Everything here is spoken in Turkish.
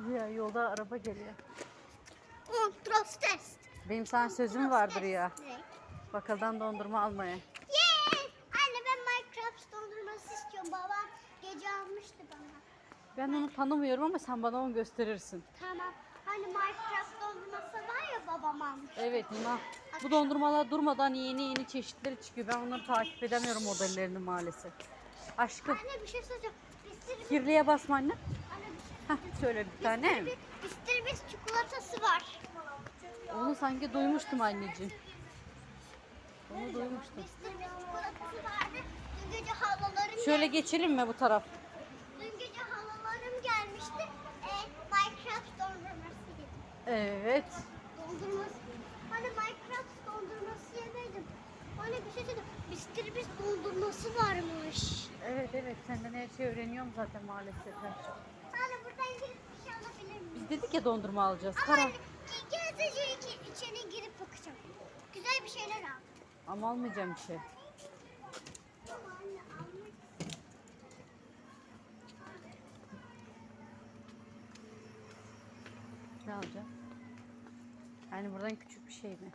Rüya yolda araba geliyor. Kontrol test. Benim sana sözüm vardır ya. Bakkaldan dondurma almaya. Yes! Anne ben Minecraft dondurması istiyorum. Babam gece almıştı bana. Ben onu tanımıyorum ama sen bana onu gösterirsin. Tamam. Hani Minecraft dondurması var ya babam almış. Evet Nina. Bu dondurmalar durmadan yeni yeni çeşitleri çıkıyor. Ben onları takip edemiyorum modellerini maalesef. Aşkım Anne bir şey söyleyeceğim. Mr. kirliye basma anne. Anne bir şey Heh, şöyle bir tane. Beast çikolatası var. Onu sanki duymuştum anneciğim. Onu duymuştum. Beast çikolatası vardı. Dün gece halalarım Şöyle gel- geçelim mi bu taraf? Dün gece halalarım gelmişti. E, Minecraft dondurması yedim. Evet. Dondurması. Hani Minecraft dondurması yemedim. Hani bir şey söyleyeyim. Mr. Dondurması varmış. Evet evet senden her şeyi öğreniyorum zaten maalesef. Hani buradan girip bir şey alabilir miyim? Biz dedik ya dondurma alacağız. Ama gezece iki, içine girip bakacağım. Güzel bir şeyler al. Ama almayacağım bir şey. Ne alacağım? Yani buradan küçük bir şey mi?